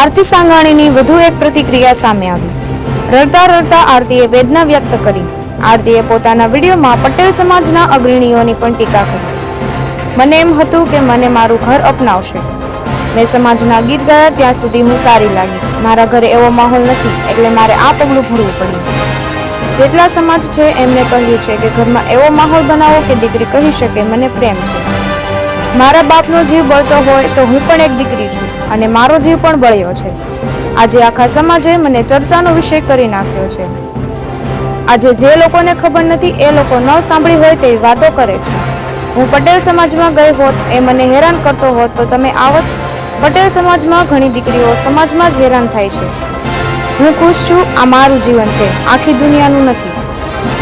આરતી સાંગાણીની વધુ એક પ્રતિક્રિયા સામે આવી. રડતા રડતા આરતીએ વેદના વ્યક્ત કરી. આરતીએ પોતાના વિડીયોમાં પટેલ સમાજના અગ્રણીઓની પણ ટીકા કરી. મને એમ હતું કે મને મારું ઘર અપનાવશે. મેં સમાજના ગીત ગાયા ત્યાં સુધી હું સારી લાગી. મારા ઘરે એવો માહોલ નથી, એટલે મારે આ પગલું ભરવું પડ્યું. જેટલા સમાજ છે એમને કહ્યું છે કે ઘરમાં એવો માહોલ બનાવો કે દીકરી કહી શકે, મને પ્રેમ છે. મારા બાપનો જીવ બળતો હોય તો હું પણ એક દીકરી છું અને મારો જીવ પણ બળ્યો છે. આજે આખા સમાજે મને ચર્ચાનો વિષય કરી નાખ્યો છે. આજે જે લોકોને ખબર નથી, એ લોકો ન સાંભળી હોય તેવી વાતો કરે છે. હું પટેલ સમાજમાં ગઈ હોત, એ મને હેરાન કરતો હોત, તો તમે આવત. પટેલ સમાજમાં ઘણી દીકરીઓ સમાજમાં જ હેરાન થાય છે. હું ખુશ છું, આ મારું જીવન છે, આખી દુનિયાનું નથી.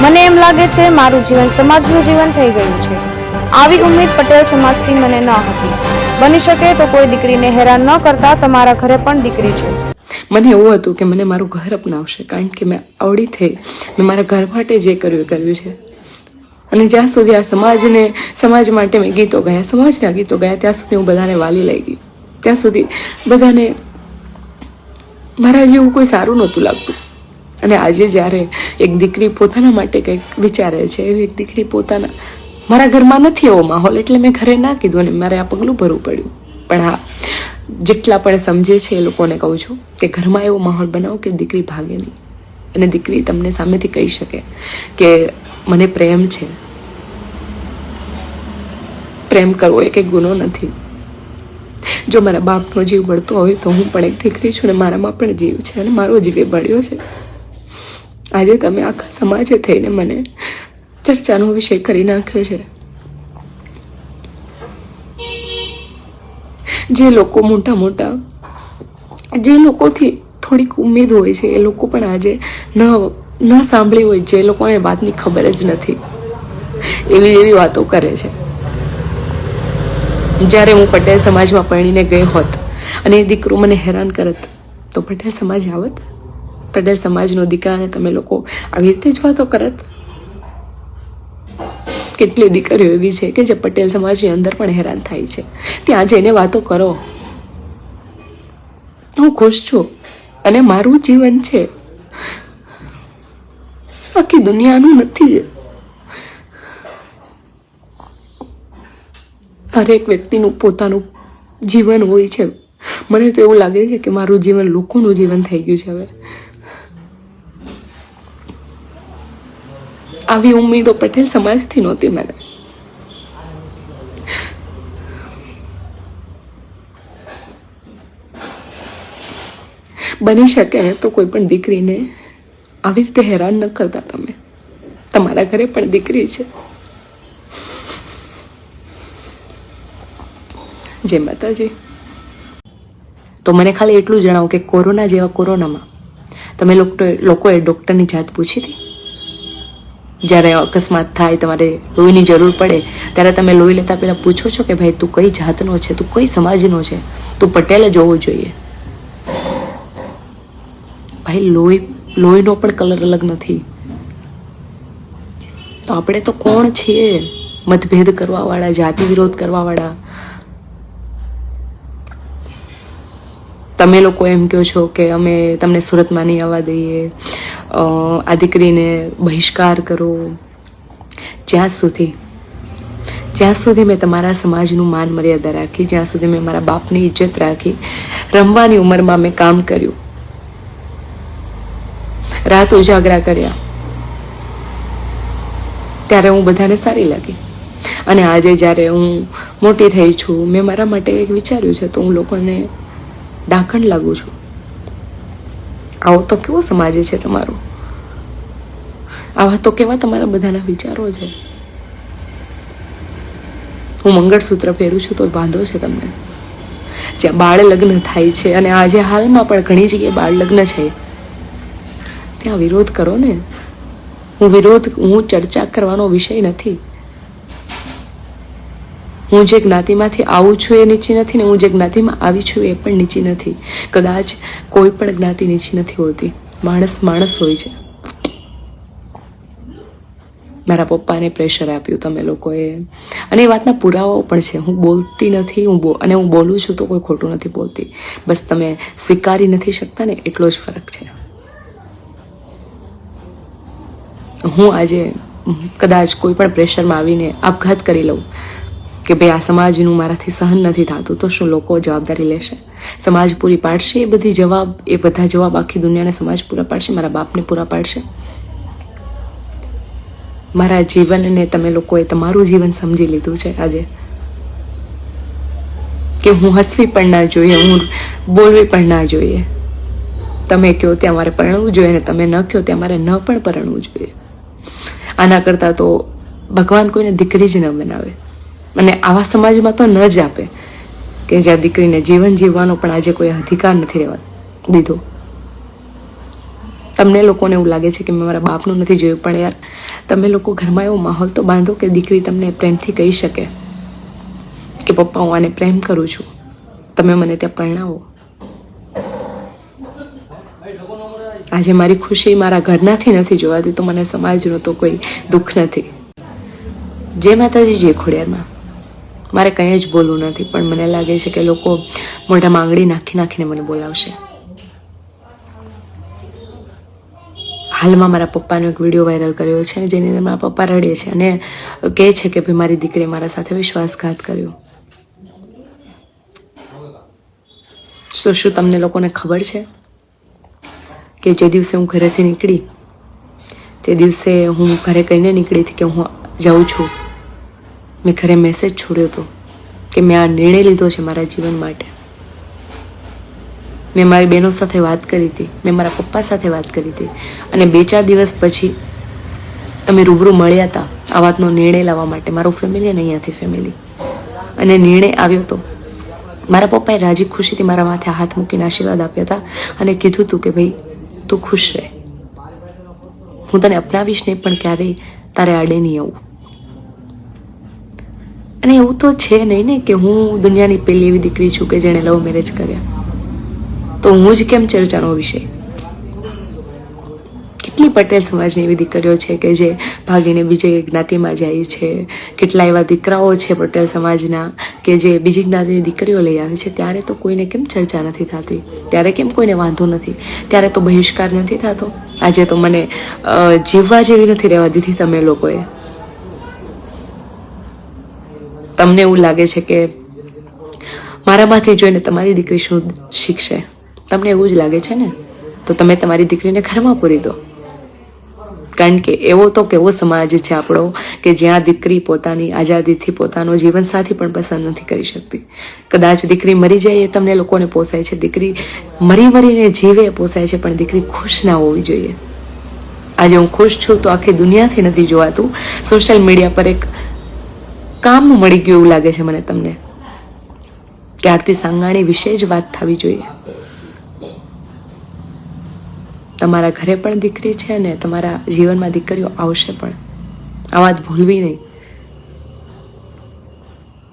મને એમ લાગે છે, મારું જીવન સમાજનું જીવન થઈ ગયું છે. આવી ઉમ્મીદ પટેલ સમાજથી મને ન હતી. બની શકે તો કોઈ દીકરીને હેરાન ન કરતા તમારા ઘરે પણ દીકરી છે. મને એવું હતું કે મને મારું ઘર અપનાવશે, કારણ કે મેં આવડી થઈ. મેં મારા ઘર માટે જે કર્યું કર્યું છે. અને જ્યાં સુધી આ સમાજને, સમાજ માટે મેં ગીતો ગયા, સમાજના ગીતો ગયા, ત્યાં સુધી હું બધાને વાલી લઈ ગઈ. ત્યાં સુધી બધાને મારા જેવું કોઈ સારું નહોતું લાગતું. અને આજે જ્યારે એક દીકરી પોતાના માટે કંઈક વિચારે છે, એવી એક દીકરી પોતાના મારા ઘરમાં નથી એવો માહોલ એટલે મેં ઘરે ના કીધું અને મારે આ પગલું ભરવું પડ્યું. પણ હા, જેટલા પણ સમજે છે એ લોકોને કહું છું કે ઘરમાં એવો માહોલ બનાવો કે દીકરી ભાગે નહીં. અને દીકરી તમને સામેથી કહી શકે કે મને પ્રેમ છે. પ્રેમ કરવો એ કંઈ ગુનો નથી. જો મારા બાપનો જીવ બળતો હોય તો હું પણ એક દીકરી છું ને મારામાં પણ જીવ છે અને મારો જીવ એ બળ્યો છે. આજે તમે આખા સમાજે થઈને મને ચર્ચાનો વિષય કરી નાખ્યો છે. જે લોકો મોટા મોટા, જે લોકોથી થોડીક ઉમેદ હોય છે, એ લોકો પણ આજે ન ન સાંભળી હોય, જે લોકોને વાતની ખબર જ નથી. એવી એવી વાતો કરે છે. જ્યારે હું પટેલ સમાજમાં પરણીને ગઈ હોત અને એ દીકરો મને હેરાન કરત, તો પટેલ સમાજ આવત? પટેલ સમાજનો દીકરાને તમે લોકો આવી રીતે જ વાતો કરત? કેટલી દીકરીઓ એવી છે કે જે પટેલ સમાજની અંદર પણ હેરાન થાય છે. ત્યાં જઈને વાતો કરો. હું ખુશ છું અને મારું જીવન છે. આખી દુનિયાનું નથી. હરેક વ્યક્તિનું પોતાનું જીવન હોય છે. મને તો એવું લાગે છે કે મારું જીવન લોકોનું જીવન થઈ ગયું છે હવે. આવી ઉમ્મીદો પટેલ સમાજથી નહોતી મને. બની શકે તો કોઈ પણ દીકરીને આવી રીતે હેરાન ન કરતા તમે. તમારા ઘરે પણ દીકરી છે. જય માતાજી. તો મને ખાલી એટલું જણાવો કે કોરોના જેવા કોરોનામાં તમે લોકો લોકોએ ડૉક્ટરની જાત પૂછી હતી? જ્યારે અકસ્માત થાય, તમારે લોહીની જરૂર પડે, ત્યારે તમે લોહી લેતા પહેલાં પૂછો છો કે ભાઈ તું કઈ જાતનો છે, તું કઈ સમાજનો છે? તું પટેલ જ હોવો જોઈએ. ભાઈ, લોહી, લોહીનો પણ કલર અલગ નથી. તો આપણે તો કોણ છીએ મતભેદ કરવાવાળા, જાતિ વિરોધ કરવાવાળા. તમે લોકો એમ કહો છો કે અમે તમને સુરતમાં નહીં આવવા દઈએ. આ દીકરીને બહિષ્કાર કરો. જ્યાં સુધી જ્યાં સુધી મેં તમારા સમાજનું માન મર્યાદા રાખી, જ્યાં સુધી મેં મારા બાપની ઇજ્જત રાખી, રમવાની ઉંમરમાં મેં કામ કર્યું. રાત ઉજાગરા કર્યા. ત્યારે હું બધાને સારી લાગી. અને આજે જ્યારે હું મોટી થઈ છું, મેં મારા માટે કંઈક વિચાર્યું છે તો હું લોકોને ડાકણ લાગુ છું. આવો તો કેવો સમાજ છે તમારો? આવા તો કેવા તમારા બધાના વિચારો છે? હું મંગળસૂત્ર પહેરું છું તો વાંધો છે તમને? જ્યાં બાળ લગ્ન થાય છે અને આજે હાલમાં પણ ઘણી જગ્યાએ બાળ લગ્ન છે. ત્યાં વિરોધ કરો ને. હું વિરોધ, હું ચર્ચા કરવાનો વિષય નથી. હું જે જ્ઞાતિમાંથી આવું છું એ નીચી નથી ને હું જે જ્ઞાતિમાં આવી છું એ પણ નીચી નથી. કદાચ કોઈ પણ જ્ઞાતિ નીચી નથી હોતી. માણસ માણસ હોય છે. મારા પપ્પાને પ્રેશર આપ્યું તમે લોકોએ. અને એ વાતના પુરાવાઓ પણ છે. હું બોલતી નથી, હું બો, અને હું બોલું છું તો કોઈ ખોટું નથી બોલતી. બસ તમે સ્વીકારી નથી શકતા ને એટલો જ ફરક છે. હું આજે કદાચ કોઈ પણ પ્રેશરમાં આવીને આપઘાત કરી લઉં. કે ભાઈ આ સમાજનું મારાથી સહન નથી થતું, તો શું લોકો જવાબદારી લેશે? સમાજ પૂરી પાડશે એ બધી જવાબ, એ બધા જવાબ આખી દુનિયાને સમાજ પૂરા પાડશે, મારા બાપને પૂરા પાડશે? મારા જીવનને તમે લોકોએ તમારું જીવન સમજી લીધું છે આજે. કે હું હસવી પણ ના જોઈએ, હું બોલવી પણ ના જોઈએ. તમે કહો ત્યાં મારે પરણવું જોઈએ ને તમે ન કહો ત્યાં મારે ન પણ પરણવું જોઈએ. આના કરતાં તો ભગવાન કોઈને દીકરી જ ન બનાવે. અને આવા સમાજમાં તો ન જ આપે કે જ્યાં દીકરીને જીવન જીવવાનો પણ આજે કોઈ અધિકાર નથી રહેવા દીધો. તમને લોકોને એવું લાગે છે કે મેં મારા બાપનું નથી જોયું, પણ યાર, તમે લોકો ઘરમાં એવો માહોલ તો બાંધો કે દીકરી તમને પ્રેમથી કહી શકે કે પપ્પા, હું આને પ્રેમ કરું છું. તમે મને ત્યાં પરણાવો. આજે મારી ખુશી મારા ઘરનાથી નથી જોવાતી તો મને સમાજનો તો કોઈ દુઃખ નથી. જય માતાજી, જય ખોડિયારમાં. મારે કંઈ જ બોલવું નથી, પણ મને લાગે છે કે લોકો મોઢા આંગળી નાખી નાખીને મને બોલાવશે. હાલમાં મારા પપ્પાનો એક વીડિયો વાયરલ કર્યો છે, જેની અંદર મારા પપ્પા રડે છે અને કહે છે કે ભાઈ, મારી દીકરીએ મારા સાથે વિશ્વાસઘાત કર્યો. તો શું તમને લોકોને ખબર છે કે જે દિવસે હું ઘરેથી નીકળી, તે દિવસે હું ઘરે કહીને નીકળી હતી કે હું જાઉં છું? મેં ઘરે મેસેજ છોડ્યો હતો કે મેં આ નિર્ણય લીધો છે મારા જીવન માટે. મેં મારી બહેનો સાથે વાત કરી હતી, મેં મારા પપ્પા સાથે વાત કરી હતી અને બે ચાર દિવસ પછી અમે રૂબરૂ મળ્યા હતા આ વાતનો નિર્ણય લાવવા માટે. મારું ફેમિલી અને અહીંયાથી ફેમિલી અને નિર્ણય આવ્યો હતો મારા પપ્પાએ રાજી ખુશીથી મારા માથે હાથ મૂકીને આશીર્વાદ આપ્યા હતા અને કીધું હતું કે ભાઈ, તું ખુશ રહે. હું તને અપનાવીશ નહીં પણ ક્યારેય તારે આડે નહીં આવું અને એવું તો છે નહીં ને કે હું દુનિયાની પહેલી એવી દીકરી છું કે જેણે લવ મેરેજ કર્યા. તો હું જ કેમ ચર્ચાનો વિષય? કેટલી પટેલ સમાજની એવી દીકરીઓ છે કે જે ભાગીને બીજે જ્ઞાતિમાં જાય છે? કેટલા એવા દીકરાઓ છે પટેલ સમાજના કે જે બીજી જ્ઞાતિની દીકરીઓ લઈ આવે છે? ત્યારે તો કોઈને કેમ ચર્ચા નથી થતી? ત્યારે કેમ કોઈને વાંધો નથી? ત્યારે તો બહિષ્કાર નથી થતો? આજે તો મને જીવવા જેવી નથી રહેવા દીધી તમે લોકોએ. તમને એવું લાગે છે કે મારામાંથી જોઈને તમારી દીકરી શું શીખશે? તમને એવું જ લાગે છે ને? તો તમે તમારી દીકરીને ઘરમાં પૂરી દો. કારણ કે એવો તો કેવો સમાજ છે આપણો કે જ્યાં દીકરી પોતાની આઝાદીથી પોતાનો જીવનસાથી પણ પસંદ નથી કરી શકતી. કદાચ દીકરી મરી જાય એ તમને લોકોને પોસાય છે. દીકરી મરી મરીને જીવે એ પોસાય છે, પણ દીકરી ખુશ ના હોવી જોઈએ. આજે હું ખુશ છું તો આખી દુનિયાથી નથી જોવાતું. સોશિયલ મીડિયા પર એક કામ મળી ગયું એવું લાગે છે મને તમને? કે આરતી સાંગાણી વિશે જ વાત થવી જોઈએ? તમારા ઘરે પણ દીકરી છે અને તમારા જીવનમાં દીકરીઓ આવશે પણ. આ વાત ભૂલવી નહીં.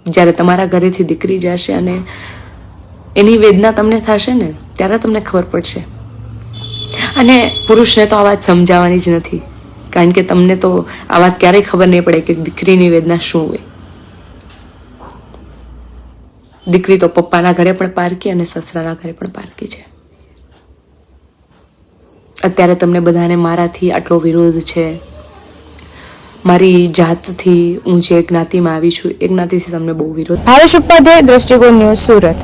જ્યારે તમારા ઘરેથી દીકરી જશે અને એની વેદના તમને થશે ને, ત્યારે તમને ખબર પડશે. અને પુરુષને તો આ વાત સમજાવવાની જ નથી. કારણ કે તમને તો આ વાત ક્યારેય ખબર નહીં પડે કે દીકરીની વેદના શું હોય. દીકરી તો પપ્પાના ઘરે પણ પારકી અને સસરાના ઘરે પણ પારકી છે. અત્યારે તમને બધાને મારાથી આટલો વિરોધ છે. મારી જાતથી હું જે જ્ઞાતિમાં આવી છું, એ જ્ઞાતિથી તમને બહુ વિરોધ. ભાવેશ ઉપાધ્યાય દ્રષ્ટિકોણ ન્યૂઝ સુરત.